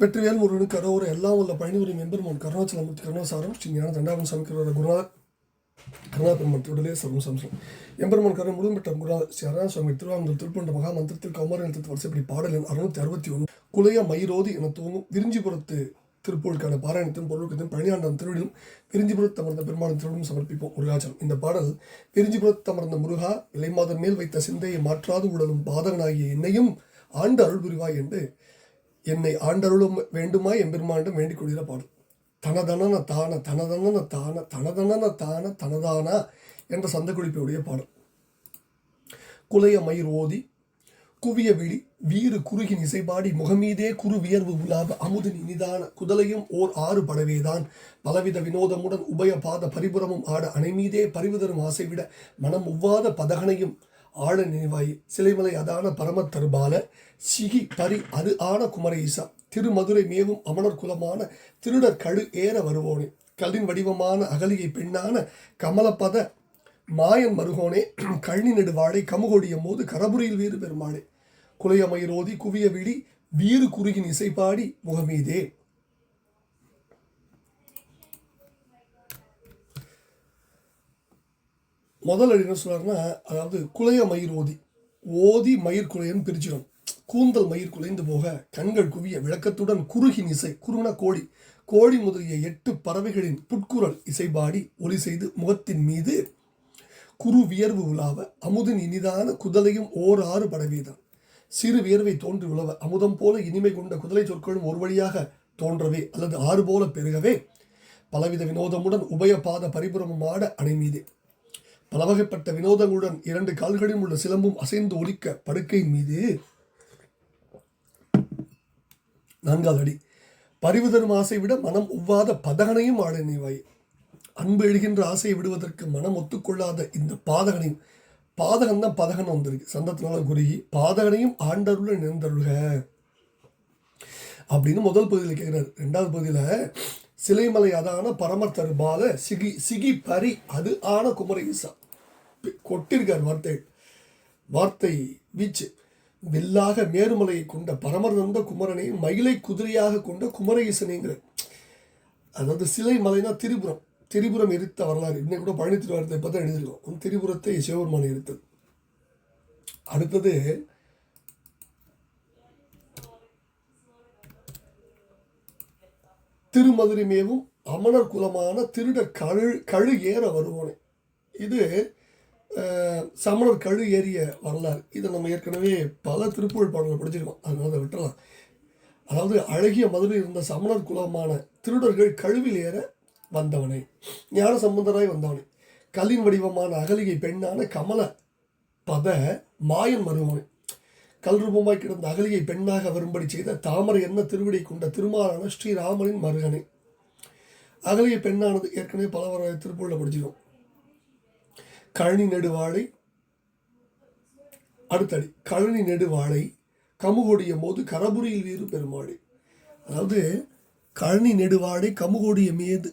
வெற்றிவேல் முருகனுக்கு கரோர எல்லாம் உள்ள பழனிபுரம் எம்பெருமான் கருணாச்சலமூர்த்தி கருணாசாரம் ஸ்ரீ ஞான தண்டாபன் சமைக்கிறவர குருநாத் கருணா பெருமான் திருடலே சர்வம் சம்சம். எம்பெருமான் கருணை முழுமைப்பட்ட குருநாத் ஸ்ரீ அருணா சுவாமி திருவாங்கூர் திருப்பண்ட மகா மந்திரத்தில் கௌமாரி நிறுத்தத்து வரிசைப்படி பாடல் எண் அறுநூத்தி அறுபத்தி ஒன்று. குலைய மயிரோதி என தூங்கும் விரிஞ்சிபுரத்து திருப்பூருக்கான பாராயணத்தின் பொருளுக்கத்தின் பழனியாண்டம் திருவிழிலும் விரிஞ்சிபுரத்து அமர்ந்த பெருமாளின் திருவிழும் சமர்ப்பிப்போம். முருகாச்சலம். இந்த பாடல் விரிஞ்சிபுரத்து அமர்ந்த முருகா இலைமாதன் மேல் வைத்த சிந்தையை மாற்றாது உடலும் பாதகனாகிய என்னையும் ஆண்டு அருள் புரிவாய் என்று என்னை ஆண்டருளும் வேண்டுமா? எம்பெருமானிடம் வேண்டிக் கொள்கிற பாடல் தனதனன தான தனதனன தான தனதனன தான தனதானா என்ற சந்த குறிப்பையுடைய பாடல் குலைய மயிர் ஓதி குவிய விழி வீறு குறுகின் இசைபாடி முகமீதே குறு வியர்வு உலாவ அமுதின் இனிதான குதலையும் ஓர் ஆறு படவேதான். பலவித வினோதமுடன் உபய பாத பரிபுறமும் ஆட அணைமீதே பரிவுதரும் ஆசைவிட மனம் ஒவ்வாத பதகனையும் ஆழ நினைவாய் சிலைமலை அதான பரம தருபால சிகி பரி அது ஆன குமரஈசா திருமதுரை மேவும் அமணர் குலமான திருடர் கழு ஏற வருவோனே. கல்லின் வடிவமான அகலிகை பெண்ணான கமலப்பத மாயன் மருகோனே கழனி நெடுவாழை கமுகொடியும் போது கரபுரியில் வீறு பெருமாளே குலையமயிரோதி குவிய விழி வீறு குறுகின் இசைப்பாடி முகமீதே. முதல் அடி என்ன சொல்கிறாருன்னா அதாவது குலைய மயிர் ஓதி ஓதி மயிர் குலையன்னு பிரிச்சிடும் கூந்தல் மயிர் குலைந்து போக கண்கள் குவிய விளக்கத்துடன் குறுகின் இசை குறுன கோழி கோழி முதலிய எட்டு பறவைகளின் புட்குரல் இசைபாடி ஒலி செய்து முகத்தின் மீது குறு வியர்வு உலாவ அமுதின் இனிதான குதலையும் ஓர் ஆறு படவேதான். சிறு வியர்வை தோன்றி உலவ அமுதம் போல இனிமை கொண்ட குதலை சொற்களும் ஒரு வழியாக தோன்றவே அல்லது ஆறு போல பெருகவே பலவித வினோதமுடன் உபயபாத பரிபுரமும் ஆட அணை பல வகைப்பட்ட வினோதங்களுடன் இரண்டு கால்களிலும் உள்ள சிலம்பும் அசைந்து ஒலிக்க படுக்கையின் மீது நான்காவது அடி. பறிவு தரும் ஆசை விட மனம் ஒவ்வாத பதகனையும் ஆட நினைவாய் அன்பு எழுகின்ற ஆசையை விடுவதற்கு மனம் ஒத்துக்கொள்ளாத இந்த பாதகனையும் பாதகன் தான் பதகன் வந்திருக்கு. சந்தத்தினால குருகி பாதகனையும் ஆண்டருள நிறந்தருள்க அப்படின்னு முதல் பகுதியில் கேட்குறாரு ரெண்டாவது பகுதியில் சிலைமலை அதான பரமர் தருபால சிகி சிகி பரி அது ஆன குமரஈசா கொட்டிருக்கார் வார்த்தை வார்த்தை வீச்சு. வில்லாக மேருமலையை கொண்ட பரமர் தந்த குமரனை மயிலை குதிரையாக கொண்ட குமரஈசனேங்கிற அதாவது சிலை மலைனா திரிபுரம். திரிபுரம் எரித்த வரலாறு. இன்னைக்கு கூட பழனி திருவாரத்தை பற்றி எழுதியிருக்கோம். திரிபுரத்தை சிவபெருமான் எரித்தது. அடுத்தது திருமதுரை மேவும் அமணர் குலமான திருடர் கழு கழு ஏற வருவோனே. இது சமணர் கழு ஏறிய வரலாறு. இதை நம்ம ஏற்கனவே பல திருப்புகழ் பாடல்கள் படிச்சிருக்கோம். அதனால அதை விட்டுறலாம். அதாவது அழகிய மதுரையில் இருந்த சமணர் குலமான திருடர்கள் கழுவில் ஏற வந்தவனே. ஞான சம்பந்தராய் வந்தவனே. கல்லின் வடிவமான அகலிகை பெண்ணான கமல பத மாயன் மருவனே கல்ரூபமாய் கிடந்த அகலியை பெண்ணாக வரும்படி செய்த தாமரை என்ன திருவிடை கொண்ட திருமாலான ஸ்ரீராமனின் மருகனை அகலிய பெண்ணானது ஏற்கனவே பல வர திருப்பூரில் படிச்சிடும் கழனி நெடுவாழை அடுத்தடி கழனி நெடுவாழை கமுகொடிய போது கரபுரியில் வீறு பெருமாளி. அதாவது கழனி நெடுவாடை கமுகோடிய மீது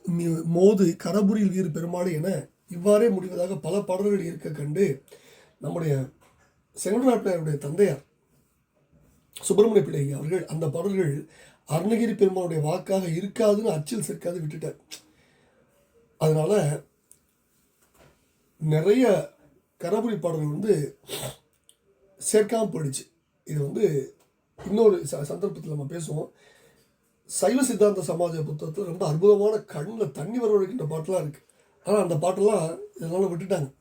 மோது கரபுரியில் வீறு பெருமாளை என இவ்வாறே முடிவதாக பல பாடல்கள் இருக்க கண்டு நம்முடைய செங்கடநாட்டினுடைய தந்தையார் சுப்பிரமணிய பிள்ளை அவர்கள் அந்த பாடல்கள் அருணகிரி பெருமானுடைய வாக்காக இருக்காதுன்னு அச்சில் சேர்க்காது விட்டுட்டார். அதனால் நிறைய கரபுரி பாடல்கள் வந்து சேர்க்காம போயிடுச்சு. இது வந்து இன்னொரு ச சந்தர்ப்பத்தில் நம்ம பேசுவோம். சைவ சித்தாந்த சமாஜ புத்தகத்தில் ரொம்ப அற்புதமான கண்ணில் தண்ணி வரவழைக்கின்ற பாட்டெலாம் இருக்குது ஆனால் அந்த பாட்டெல்லாம் இதனால் விட்டுட்டாங்க.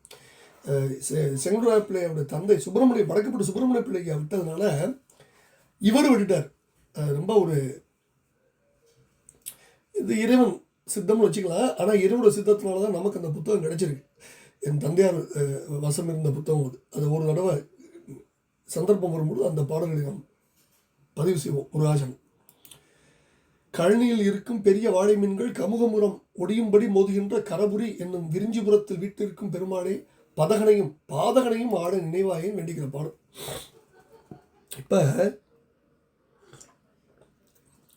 செ- செங்கோடாய பிள்ளையோட தந்தை சுப்பிரமணிய வடக்கப்பட்டு சுப்பிரமணிய பிள்ளைக்கு விட்டதுனால இவரும் விட்டுட்டார். ரொம்ப ஒரு இது இறைவன் சித்தம்னு வச்சுக்கலாம். ஆனால் இறைவோட சித்தத்தினால தான் நமக்கு அந்த புத்தகம் கிடச்சிருக்கு. என் தந்தையார் வசம் இருந்த புத்தகம் அது. அது ஒரு தடவை சந்தர்ப்பம் வரும்போது அந்த பாடல்களை நாம் பதிவு செய்வோம். ஒரு ஆசனம் கழனியில் இருக்கும் பெரிய வாழை மீன்கள் கமுகமுறம் ஒடியும்படி மோதுகின்ற கரபுரி என்னும் விரிஞ்சிபுரத்தில் வீட்டிற்கும் பெருமாளே பதகனையும் பாதகனையும் ஆட நினைவாயும் வேண்டிக்கிற பாடம் இப்போ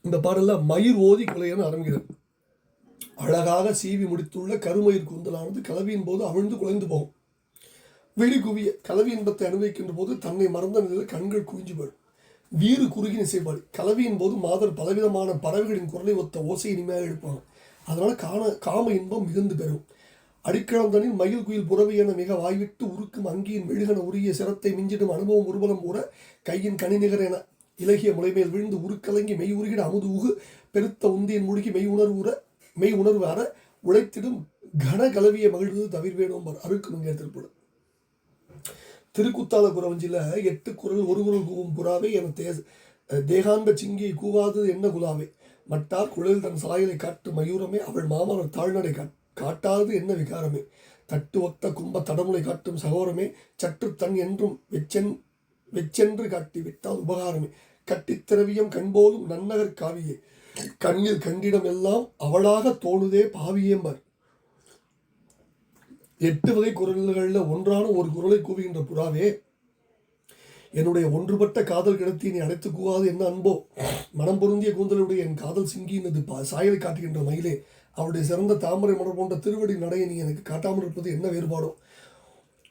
இந்த பாடலில் மயிர் ஓதி குலையன்னு ஆரம்பிக்கிறது அழகாக சீவி முடித்துள்ள கருமயிர் கூந்தலானது கலவியின் போது அவிழ்ந்து குலைந்து போகும். விழி குவிய கலவி இன்பத்தை அனுபவிக்கின்ற போது தன்னை மறந்த நிலையில் கண்கள் குவிஞ்சு போயிடும். வீறு குறுகின இசைப்பாடு கலவியின் போது மாதர் பலவிதமான பறவைகளின் குரலை ஒத்த ஓசை இனிமையாக எழுப்பாங்க அதனால் காண காம இன்பம் மிகுந்து பெறும். அடிக்கிழந்தனின் மயில் குயில் புறவி என மிக வாய்விட்டு உருக்கும் அங்கியின் மெழுகன உரிய சிரத்தை மிஞ்சிடும் அனுபவம் உருவலம் கூற கையின் கனிநிகர் என இலகிய முலைமேல் விழுந்து உருக்கலங்கி மெய் உருகிட அமுது உகு பெருத்த உந்தியின் முழுகி மெய் உணர்வுற மெய் உணர்வு அற உழைத்திடும் கன கலவிய மகிழ்வது தவிர்வேணும் அறுக்கணுங்க திருப்படும் திருக்குத்தால குறவஞ்சில எட்டு குரல் ஒரு குரல் கூவும் புறாவே என தே தேகாந்த சிங்கி கூவாதது என்ன குலாவே? மட்டார் குழல் தன் சாயலை காட்டு மயூரமே அவள் மாமலர் தாழ்நடை காட் காட்டாது என்ன விகாரமே? தட்டு ஒத்த கும்ப தடமுலை காட்டும் சகோரமே சற்று தன் என்றும் வெச்சென் வெச்சென்று காட்டி விட்டால் உபகாரமே? கட்டித் திரவியம் கண்போலும் நன்னகர் காவியே. கண்ணில் கண்டிடம் எல்லாம் அவளாக தோணுதே பாவியேம்பர். எட்டு வகை குரல்களில் ஒன்றான ஒரு குரலை கூவுகின்ற புறாவே. என்னுடைய ஒன்றுபட்ட காதல் கிடத்தி நீ அடைத்து கூவாது என்ன அன்போ? மனம் பொருந்திய கூந்தலுடைய என் காதல் சிங்கினது பா சாயலை காட்டுகின்ற மயிலே. அவருடைய சிறந்த தாமரை மலர் போன்ற திருவடி நடையை நீ எனக்கு காட்டாமல் இருப்பது என்ன வேறுபாடோ?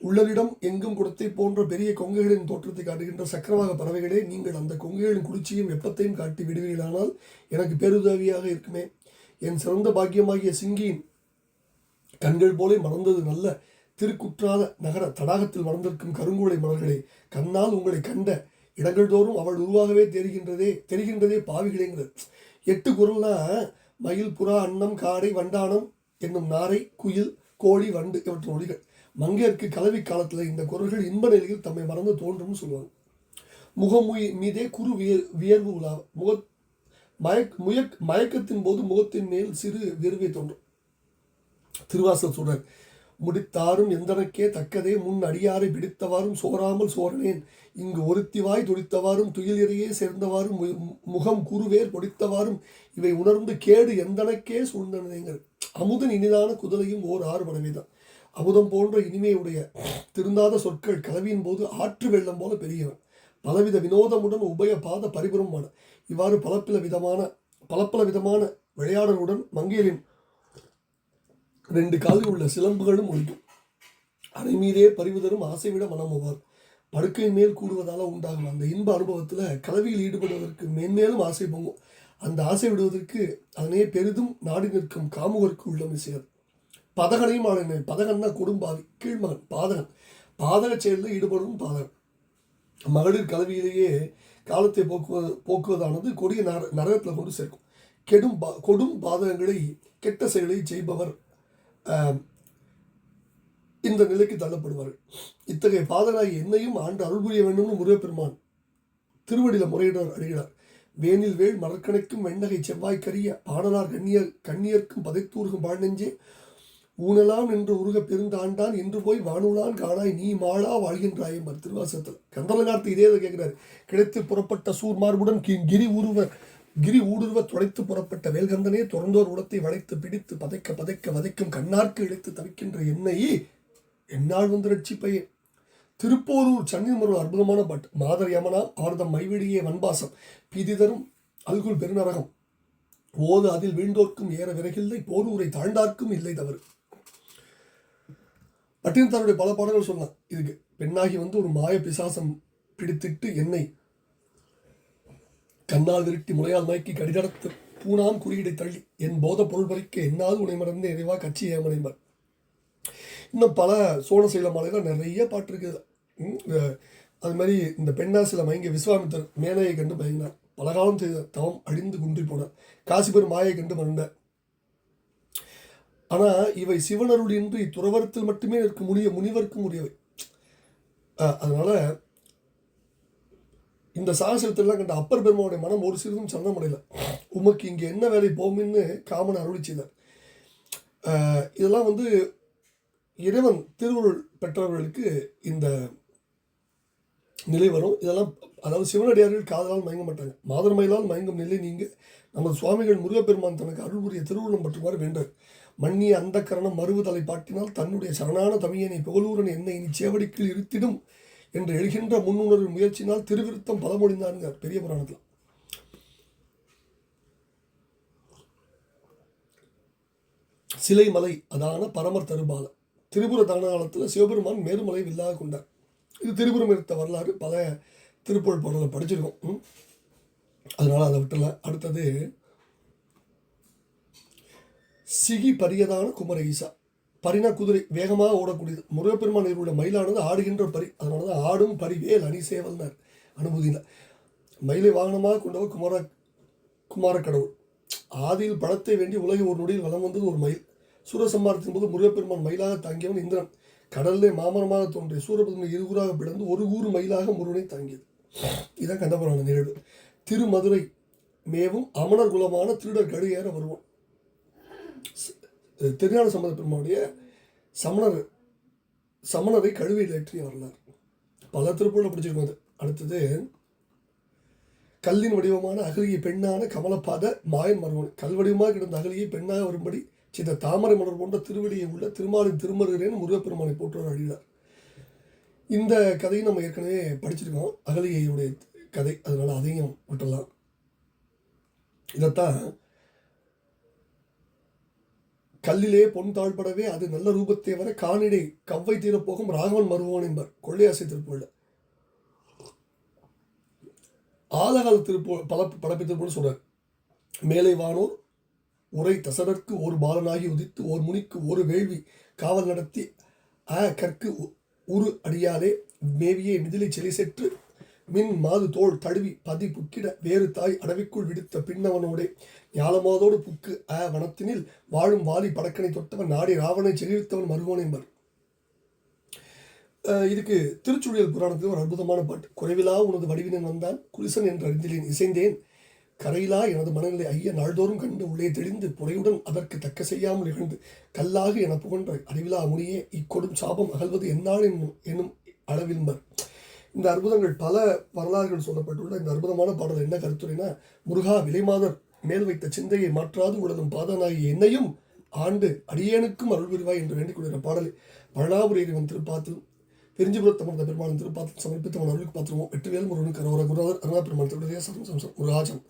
உள்ளரிடம் எங்கும் குடத்தை போன்ற பெரிய கொங்கைகளின் தோற்றத்தை காட்டுகின்ற சக்கரவாக பறவைகளே நீங்கள் அந்த கொங்கைகளின் குளிர்ச்சியும் வெப்பத்தையும் காட்டி விடுவீர்களானால் எனக்கு பேருதவியாக இருக்குமே. என் சிறந்த பாக்கியமாகிய சிங்கியின் கண்கள் போலே மறந்தது நல்ல திருக்குற்றாத நகர தடாகத்தில் வளர்ந்திருக்கும் கருங்குவளை மலர்களே கண்ணால் உங்களை கண்ட இடங்கள் தோறும் அவள் உருவாகவே தெரிகின்றதே தெரிகின்றதே பாவிகளேங்கிறது. எட்டு குரல்னா மயில் புறா அன்னம் காடை வண்டானம் என்னும் நாரை குயில் கோழி வண்டு இவற்றின் ஒளிகள் மங்கையர்க்கு கலவி காலத்தில் இந்த குரல்கள் இன்ப நிலையில் தம்மை மறந்து தோன்றும்னு சொல்லுவாங்க முகமுய் மீதே குறு விய வியர்வு உலா முக மயக் முயக் மயக்கத்தின் போது முகத்தின் மேல் சிறு வியர்வை தோன்றும். திருவாசல் சொல்றார் முடித்தாரும் எந்தனக்கே தக்கதே முன் அடியாரை பிடித்தவாறும் சோராமல் சோரனேன். இங்கு ஒருத்திவாய் துடித்தவாறும் துயிலிறையே சேர்ந்தவாறும் மு- முகம் குருவேர் பொடித்தவாறும் இவை உணர்ந்து கேடு எந்தனக்கே சூழ்ந்தனேங்கள் அமுதன் இனிதான குதலையும் ஓர் ஆறு மனைவிதான் அமுதம் போன்ற இனிமையுடைய திருந்தாத சொற்கள் கலவியின் போது ஆற்று வெள்ளம் போல பெரியவன் பலவித வினோதமுடன் உபய பாத பரிபுரமான இவ்வாறு பலப்பல விதமான பலப்பல விதமான விளையாடலுடன் மங்கையரின் ரெண்டு காலில் உள்ள சிலம்புகளும் ஒழிக்கும் அணை மீதே பறிவு தரும் ஆசை விட மனமுவார் படுக்கை மேல் கூடுவதால் உண்டாகும் அந்த இன்ப அனுபவத்தில் கலவியில் ஈடுபடுவதற்கு மேன்மேலும் ஆசை பொங்கும். அந்த ஆசை விடுவதற்கு அதனே பெரிதும் நாடி நிற்கும் காமுகருக்கு உள்ளம் இசையது. பதகனையும் ஆளினேன் பதகன்னா குடும்பாவி கீழ்மகன் பாதகன். பாதக செயலில் ஈடுபடும் பாதகன். மகளிர் கலவியிலேயே காலத்தை போக்குவது போக்குவதானது கொடிய நர நரகத்தில் கொண்டு சேர்க்கும். கெடும் பா கொடும் பாதகங்களை கெட்ட செயலை செய்பவர் இந்த நிலைக்கு தள்ளப்படுவார்கள். இத்தகைய பாதகனாகி என்னையும் ஆண்டு அருள் புரிய வேண்டும்னு முருகப்பெருமான் திருவடியில் முறையிடார் அழுகிறார் வேனில் வேள் மலர்கணைக்கும் வெண்ணகை செவ்வாய் கரிய பாடலார் கண்ணியர் கண்ணியர்க்கும் பதைத்தூர்கும் பாழ்நெஞ்சே ஊனலாம் என்று உருக பெருந்தாண்டான் என்று போய் வானூலான் காணாய் நீ மாளா வாழ்கின்றாய் மறு திருவாசத்தில் கந்தலங்கார்த்து இதே இதை கேட்கிறார். கிடைத்து புறப்பட்ட சூர் மார்புடன் கிரி உருவ கிரி ஊடுருவ துடைத்து புறப்பட்ட வேல்கந்தனே துறந்தோர் உடத்தை வளைத்து பிடித்து பதைக்க பதைக்க வதைக்கும் கண்ணார்க்கு இழைத்து தவிக்கின்ற என்னை என்னால் வந்து ரட்சிப்பையே. திருப்போரூர் சன்னிமரு அற்புதமான பாட்டு. மாதர் யமனா ஆர்தம் மைவிடியே வன்பாசம் பிதிதரும் அல்குல் பெருநரகம் ஓது அதில் வீண்டோர்க்கும் ஏற விறகில்லை போரூரை தாழ்ந்தார்க்கும் இல்லை தவறு. பட்டினத்தாருடைய பல பாடல்கள் சொல்லலாம் இதுக்கு பெண்ணாகி வந்து ஒரு மாய பிசாசம் பிடித்திட்டு என்னை கண்ணால் விரட்டி முளையால் மயக்கி கடிதடத்து பூனாம் குறியீடை தள்ளி என் போத பொருள் பறிக்க என்னால் உனை மறந்து கட்சி ஏமனைவர் இன்னும் பல சோழசைல மாலையில் நிறைய பாட்டு இருக்குது. ம், அது மாதிரி இந்த பெண்ணாசில மயங்கிய விஸ்வாமித்தர் மேனையை கண்டு மயங்கினார். பல காலம் செய்த தவம் அழிந்து குன்றி போனார். காசிபர் மாயை கண்டு மறந்தார் ஆனால் இவை சிவனருள் இன்றி துறவரத்தில் மட்டுமே இருக்க முடிய முனிவருக்கும் முடியவை அதனால் இந்த சாகசத்திலாம் கண்ட அப்பர் பெருமாவுடைய மனம் ஒரு சிறிதும் சந்தமடையல உமக்கு இங்கே என்ன வேலை போகும்னு காமன் அருளி செய்தார். இதெல்லாம் வந்து இறைவன் திருவுருள் பெற்றவர்களுக்கு இந்த நிலை வரும். இதெல்லாம் அதாவது சிவனடியார்கள் காதலால் மயங்க மாட்டாங்க. மாதர்மயிலால் மயங்கும் நிலை நீங்கள் நமது சுவாமிகள் முருகப்பெருமான் தனக்கு அருள் புரிய திருவுருளம் பற்றுமாறு வேண்டார். மன்னிய அந்த கரணம் மறுவுதலை பாட்டினால் தன்னுடைய சரணான தமியனை புகழூரன் என்னை இனி சேவடிக்குள் இருத்திடும் என்று எழுகின்ற முன்னுணர்வு முயற்சினால் திருவிருத்தம் பலமொழிந்தாருங்க பெரிய புராணத்தில் சிலை மலை அதான பரமர் தருபால. திரிபுர தானகாலத்தில் சிவபெருமான் மேருமலை வில்லாக கொண்டார். இது திரிபுரம் எடுத்த வரலாறு பல திருப்பூர் பாடலை படிச்சிருக்கோம். அதனால் அதனால அதை விட்டுல அடுத்தது சிகி பரியதான குமர ஈசா. பரினா குதிரை வேகமாக ஓடக்கூடியது. முருகப்பெருமான் உள்ள மயிலானது ஆடுகின்ற பரி அதனால தான் ஆடும் பரி வேல் அணி சேவல்னார் அனுபூதியில் மயிலை வாகனமாக கொண்டவர் குமார குமார கடவுள். ஆதியில் பழத்தை வேண்டி உலகை ஒரு நொடியில் வளம் வந்தது ஒரு மயில். சூரசம்மாரத்தின் போது முருகப்பெருமான் மயிலாக தாங்கியவன் இந்திரன். கடலிலே மாமரமாக தோன்றிய சூரபத்மனை இருகூறாக பிளந்து ஒரு கூறு மயிலாக முருகனை தாங்கியது. இதான் கண்டபுராண நிகழ்வு. திருமதுரை மேவும் அமணர் குலமான திருடர் கடு ஏற வருவோம். திருஞான சம்பந்த பெருமானுடைய சமணர் சமணரை கழுவியில் ஏற்றிய வரலாறு பல திருப்பூரில் பிடிச்சிருக்கும் அது. அடுத்தது கல்லின் வடிவமான அகலியை பெண்ணான கமலப்பாத மாயன் மருவன் கல் வடிவமாக கிடந்த அகலியை பெண்ணாக வரும்படி சித்த தாமரை மலர் போன்ற திருவடியை உள்ள திருமாலின் திருமருகிறேன் முருகப்பெருமானை போற்றவர் அழிவார் இந்த கதையை நம்ம ஏற்கனவே படிச்சிருக்கோம். அகலியையுடைய கதை. அதனால் அதையும் விட்டுடலாம். இதைத்தான் கல்லிலே பொன் தாழ்படவே அது நல்ல ரூபத்தை வர காணிடை கவ்வை தீரப்போகும் ராகவன் மருவான் என்பர். கொள்ளையாசை திருப்பூர்ல ஆலகால திருப்பூ பல படப்பி திருப்பூர் சொல்றார். மேலை வானோர் உரை தசடர்க்கு ஒரு பாலனாகி உதித்து ஓர் முனிக்கு ஒரு வேள்வி காவல் நடத்தி அ கற்கு உரு அடியாலே மேவியே மிதிலை செலி செற்று மின் மாது தோள் தழுவி பதி புக்கிட வேறு தாய் அடவிக்குள் விடுத்த பின்னவனோடே ஞாலமாதோடு புக்கு அ வனத்தினில் வாழும் வாலி படக்கனை தொட்டவன் நாடி ராவணை ஜெயவித்தவன் மருவன் என்பர். இதுக்கு திருச்சுழியல் புராணத்தில் ஒரு அற்புதமான பாட்டு. குறைவிலா உனது வடிவினன் வந்தான் குலிசன் என்று அறிந்திலேன் இசைந்தேன். கரையிலா எனது மனநிலை ஐய நாள்தோறும் கண்டு உள்ளே தெளிந்து புறையுடன் அதற்கு தக்க செய்யாமல் இழந்து கல்லாக என புகன்ற அறிவிலா முனியே இக்கொடும் சாபம் அகல்வது என்னால் என்னும் என்னும் அளவின்பர். இந்த அற்புதங்கள் பல வரலாறுகள் சொல்லப்பட்டுள்ள இந்த அற்புதமான பாடல் என்ன கருத்துரைனா முருகா விலைமாதர் மேல் வைத்த சிந்தையை மாற்றாது உடலும் பாதனாகி என்னையும் ஆண்டு அடியேனுக்கும் அருள் புரிவாய் என்று வேண்டிக் கொள்கிற பாடலை. பழனாபுரி இறைவன் திருப்பாத்தில் பெருஞ்சிபுரத் தமிழ்ந்த பெருமாளின் திருப்பாத்தில் சமர்ப்பித்தவன் அருளுக்கு பாத்திரமோ வெற்றிவேல் முருகன் கரோர குருநாதர் அருணா பெருமாள் திருடைய சதம் சம்சம் முருகாஜம்.